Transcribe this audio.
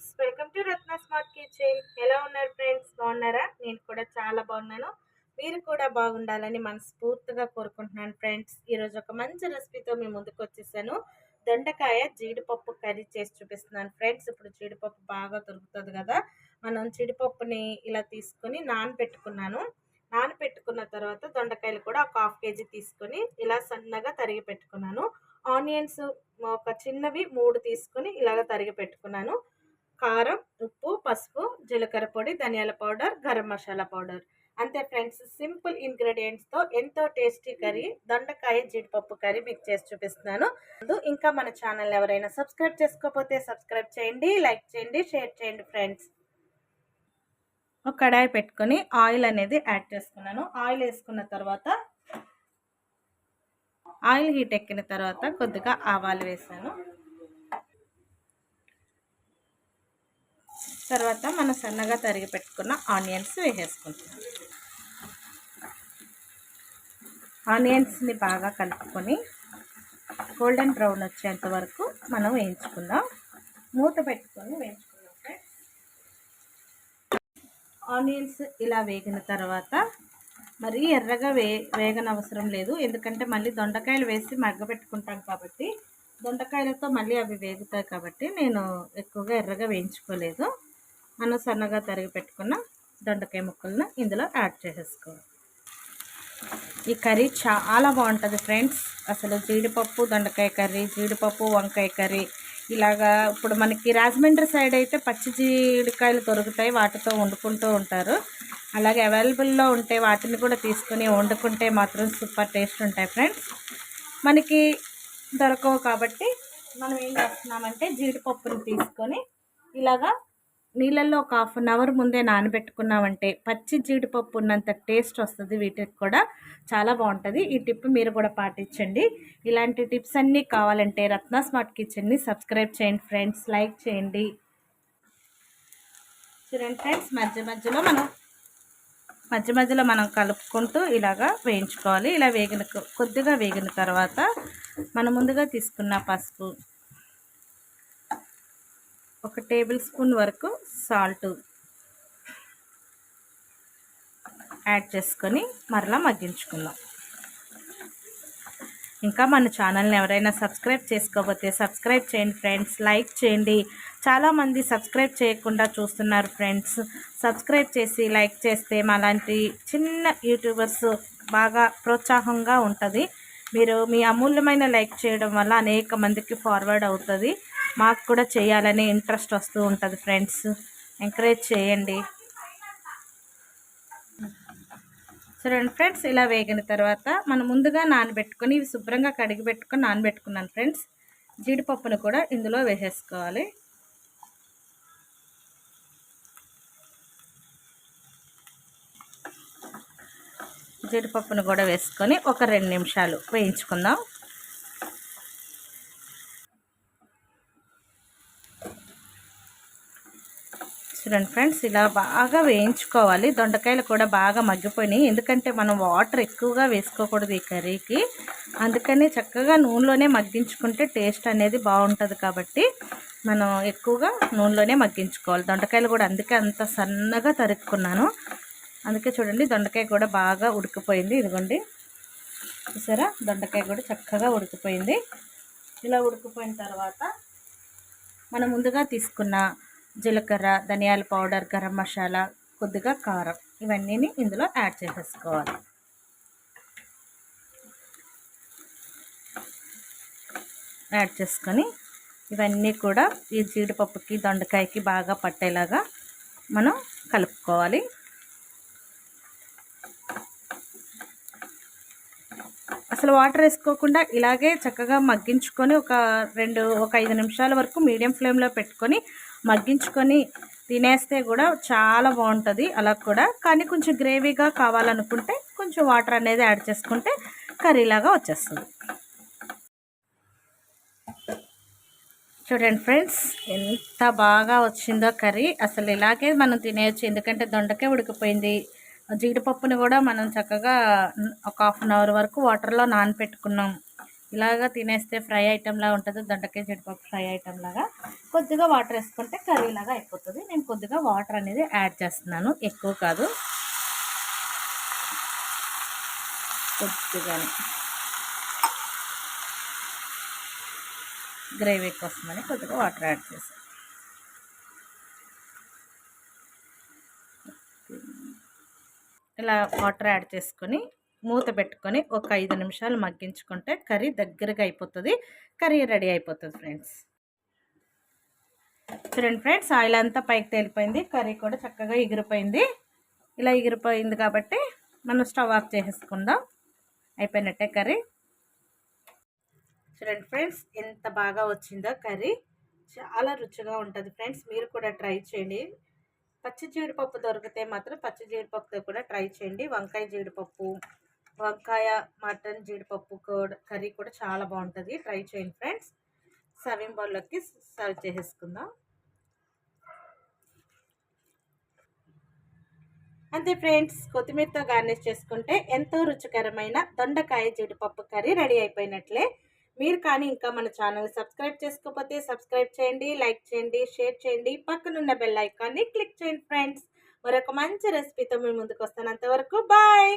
Friends. Welcome to Ratna smart kitchen. ఎలా ఉన్నారు friends? బాగున్నారా? నేను కూడా చాలా బాగున్నాను. మీరు కూడా బాగుండాలని మనస్ఫూర్తిగా కోరుకుంటున్నాను ఫ్రెండ్స్. ఈరోజు ఒక మంచి రెసిపీతో మీ ముందుకు వచ్చేసాను. దొండకాయ జీడిపప్పు కర్రీ చేసి చూపిస్తున్నాను ఫ్రెండ్స్. ఇప్పుడు జీడిపప్పు బాగా దొరుకుతుంది కదా. మనం జీడిపప్పుని ఇలా తీసుకొని నానబెట్టుకున్నాను. నానబెట్టుకున్న తర్వాత దొండకాయలు కూడా ఒక హాఫ్ కేజీ తీసుకొని ఇలా సన్నగా తరిగి పెట్టుకున్నాను. ఆనియన్స్ ఒక చిన్నవి మూడు తీసుకొని ఇలాగ తరిగి పెట్టుకున్నాను. కారం ఉప్పు పసుపు జీలకర్ర పొడి ధనియాల పౌడర్ గరం మసాలా పౌడర్. అంతే ఫ్రెండ్స్ సింపుల్ ఇంగ్రీడియంట్స్తో ఎంతో టేస్టీ కర్రీ దొండకాయ జీడిపప్పు కర్రీ మీకు చేసి చూపిస్తున్నాను. ఇంకా మన ఛానల్ ఎవరైనా సబ్స్క్రైబ్ చేసుకోకపోతే సబ్స్క్రైబ్ చేయండి లైక్ చేయండి షేర్ చేయండి ఫ్రెండ్స్. ఒక కడాయి పెట్టుకొని ఆయిల్ అనేది యాడ్ చేసుకున్నాను. ఆయిల్ వేసుకున్న తర్వాత ఆయిల్ హీట్ ఎక్కిన తర్వాత కొద్దిగా ఆవాలు వేసాను. తర్వాత మనం సన్నగా తరిగి పెట్టుకున్న ఆనియన్స్ వేసేసుకుంటాం ఆనియన్స్ని బాగా కలుపుకొని గోల్డెన్ బ్రౌన్ వచ్చేంత వరకు మనం వేయించుకుందాం. మూత పెట్టుకొని వేయించుకుందాం ఆనియన్స్ ఇలా వేగిన తర్వాత మరీ ఎర్రగా వే వేగనవసరం లేదు. ఎందుకంటే మళ్ళీ దొండకాయలు వేసి మగ్గబెట్టుకుంటాం కాబట్టి దొండకాయలతో మళ్ళీ అవి వేగుతాయి కాబట్టి నేను ఎక్కువగా ఎర్రగా వేయించుకోలేదు. మనం సన్నగా తరిగి పెట్టుకున్న దొండకాయ ముక్కలను ఇందులో యాడ్ చేసేసుకోవాలి ఈ కర్రీ చాలా బాగుంటుంది ఫ్రెండ్స్. అసలు జీడిపప్పు దొండకాయ కర్రీ జీడిపప్పు వంకాయ కర్రీ ఇలాగా ఇప్పుడు మనకి రాజమండ్రి సైడ్ అయితే పచ్చి జీడికాయలు దొరుకుతాయి. వాటితో వండుకుంటూ ఉంటారు. అలాగే అవైలబుల్లో ఉంటే వాటిని కూడా తీసుకొని వండుకుంటే మాత్రం సూపర్ టేస్ట్ ఉంటాయి ఫ్రెండ్స్. మనకి దొరకవు కాబట్టి మనం ఏం చేస్తున్నామంటే జీడిపప్పుని తీసుకొని ఇలాగా నీళ్ళల్లో ఒక హాఫ్ అన్ అవర్ ముందే నానబెట్టుకున్నామంటే పచ్చి జీడిపప్పు ఉన్నంత టేస్ట్ వస్తుంది వీటికి కూడా. చాలా బాగుంటుంది. ఈ టిప్ మీరు కూడా పాటించండి. ఇలాంటి టిప్స్ అన్నీ కావాలంటే రత్న స్మార్ట్ కిచెన్ని సబ్స్క్రైబ్ చేయండి ఫ్రెండ్స్. లైక్ చేయండి. చూడండి ఫ్రెండ్స్ మధ్య మధ్యలో మనం మధ్య మధ్యలో మనం కలుపుకుంటూ ఇలాగా వేయించుకోవాలి. ఇలా వేగిన కొద్దిగా వేగిన తర్వాత మనం ముందుగా తీసుకున్న పసుపు ఒక టేబుల్ స్పూన్ వరకు సాల్ట్ యాడ్ చేసుకొని మరలా మగ్గించుకుందాం. ఇంకా మన ఛానల్ని ఎవరైనా సబ్స్క్రైబ్ చేసుకోకపోతే సబ్స్క్రైబ్ చేయండి ఫ్రెండ్స్ లైక్ చేయండి. చాలామంది సబ్స్క్రైబ్ చేయకుండా చూస్తున్నారు ఫ్రెండ్స్. సబ్స్క్రైబ్ చేసి లైక్ చేస్తే మాలాంటి చిన్న యూట్యూబర్స్ బాగా ప్రోత్సాహంగా ఉంటుంది. మీరు మీ అమూల్యమైన లైక్ చేయడం వల్ల అనేక మందికి ఫార్వర్డ్ అవుతుంది. మాకు కూడా చేయాలని ఇంట్రెస్ట్ వస్తూ ఉంటుంది ఫ్రెండ్స్. ఎంకరేజ్ చేయండి. చూడండి ఫ్రెండ్స్ ఇలా వేగిన తర్వాత మనం ముందుగా నానబెట్టుకొని ఇవి శుభ్రంగా కడిగి పెట్టుకొని నానబెట్టుకున్నాను ఫ్రెండ్స్. జీడిపప్పును కూడా ఇందులో వేసేసుకోవాలి. జీడిపప్పును కూడా వేసుకొని ఒక రెండు నిమిషాలు వేయించుకుందాం. చూడండి ఫ్రెండ్స్ ఇలా బాగా వేయించుకోవాలి. దొండకాయలు కూడా బాగా మగ్గిపోయినాయి. ఎందుకంటే మనం వాటర్ ఎక్కువగా వేసుకోకూడదు ఈ కర్రీకి. అందుకని చక్కగా నూనెలోనే మగ్గించుకుంటే టేస్ట్ అనేది బాగుంటుంది కాబట్టి మనం ఎక్కువగా నూనెలోనే మగ్గించుకోవాలి. దొండకాయలు కూడా అందుకే అంత సన్నగా తరుక్కున్నాను. అందుకే చూడండి దొండకాయ కూడా బాగా ఉడికిపోయింది. ఇదిగోండి. చూసారా? దొండకాయ కూడా చక్కగా ఉడికిపోయింది. ఇలా ఉడికిపోయిన తర్వాత మనం ముందుగా తీసుకున్న జీలకర్ర ధనియాల పౌడర్ గరం మసాలా కొద్దిగా కారం. ఇవన్నీ ఇందులో యాడ్ చేసేసుకోవాలి. యాడ్ చేసుకొని ఇవన్నీ కూడా ఈ జీడిపప్పుకి దొండకాయకి బాగా పట్టేలాగా మనం కలుపుకోవాలి. అసలు వాటర్ వేసుకోకుండా ఇలాగే చక్కగా మగ్గించుకొని ఒక రెండు ఒక ఐదు నిమిషాల వరకు మీడియం ఫ్లేమ్లో పెట్టుకొని మగ్గించుకొని తినేస్తే కూడా చాలా బాగుంటుంది అలా కూడా. కానీ కొంచెం గ్రేవీగా కావాలనుకుంటే కొంచెం వాటర్ అనేది యాడ్ చేసుకుంటే కర్రీలాగా వచ్చేస్తుంది. చూడండి ఫ్రెండ్స్ ఎంత బాగా వచ్చిందో కర్రీ. అసలు ఇలాగే మనం తినేయచ్చు ఎందుకంటే దొండకే ఉడికిపోయింది. జీడిపప్పుని కూడా మనం చక్కగా ఒక హాఫ్ అన్ అవర్ వరకు వాటర్లో నానపెట్టుకున్నాం. ఇలాగా తినేస్తే ఫ్రై ఐటెంలా ఉంటుంది దొండకాయ జీడిపప్పు ఫ్రై ఐటెంలాగా కొద్దిగా వాటర్ వేసుకుంటే కర్రీ లాగా అయిపోతుంది. నేను కొద్దిగా వాటర్ అనేది యాడ్ చేస్తున్నాను ఎక్కువ కాదు. కొద్దిగానే. గ్రేవీ కోసమని కొద్దిగా వాటర్ యాడ్ చేసాను ఇలా వాటర్ యాడ్ చేసుకొని మూత పెట్టుకొని ఒక ఐదు నిమిషాలు మగ్గించుకుంటే కర్రీ దగ్గరగా అయిపోతుంది. కర్రీ రెడీ అయిపోతుంది ఫ్రెండ్స్. చూడండి ఫ్రెండ్స్ ఆయిల్ అంతా పైకి తేలిపోయింది. కర్రీ కూడా చక్కగా ఎగిరిపోయింది. ఇలా ఎగిరిపోయింది కాబట్టి మనం స్టవ్ ఆఫ్ చేసేసుకుందాం. అయిపోయినట్టే కర్రీ. చూడండి ఫ్రెండ్స్ ఎంత బాగా వచ్చిందో కర్రీ. చాలా రుచిగా ఉంటుంది ఫ్రెండ్స్. మీరు కూడా ట్రై చేయండి. పచ్చి జీడిపప్పు దొరికితే మాత్రం పచ్చి జీడిపప్పుతో కూడా ట్రై చేయండి. వంకాయ జీడిపప్పు వంకాయ మటన్ జీడిపప్పు కూడా కర్రీ కూడా చాలా బాగుంటుంది. ట్రై చేయండి ఫ్రెండ్స్. సర్వింగ్ బౌల్లోకి సర్వ్ చేసేసుకుందాం. అంతే ఫ్రెండ్స్ కొత్తిమీరతో గార్నిష్ చేసుకుంటే ఎంతో రుచికరమైన దొండకాయ జీడిపప్పు కర్రీ రెడీ అయిపోయినట్లే. మీరు కానీ ఇంకా మన ఛానల్ సబ్స్క్రైబ్ చేసుకోకపోతే సబ్స్క్రైబ్ చేయండి లైక్ చేయండి షేర్ చేయండి. పక్కనున్న బెల్ ఐకాన్ని క్లిక్ చేయండి ఫ్రెండ్స్. మరొక మంచి రెసిపీతో మీ ముందుకు వస్తాను. అంతవరకు బాయ్!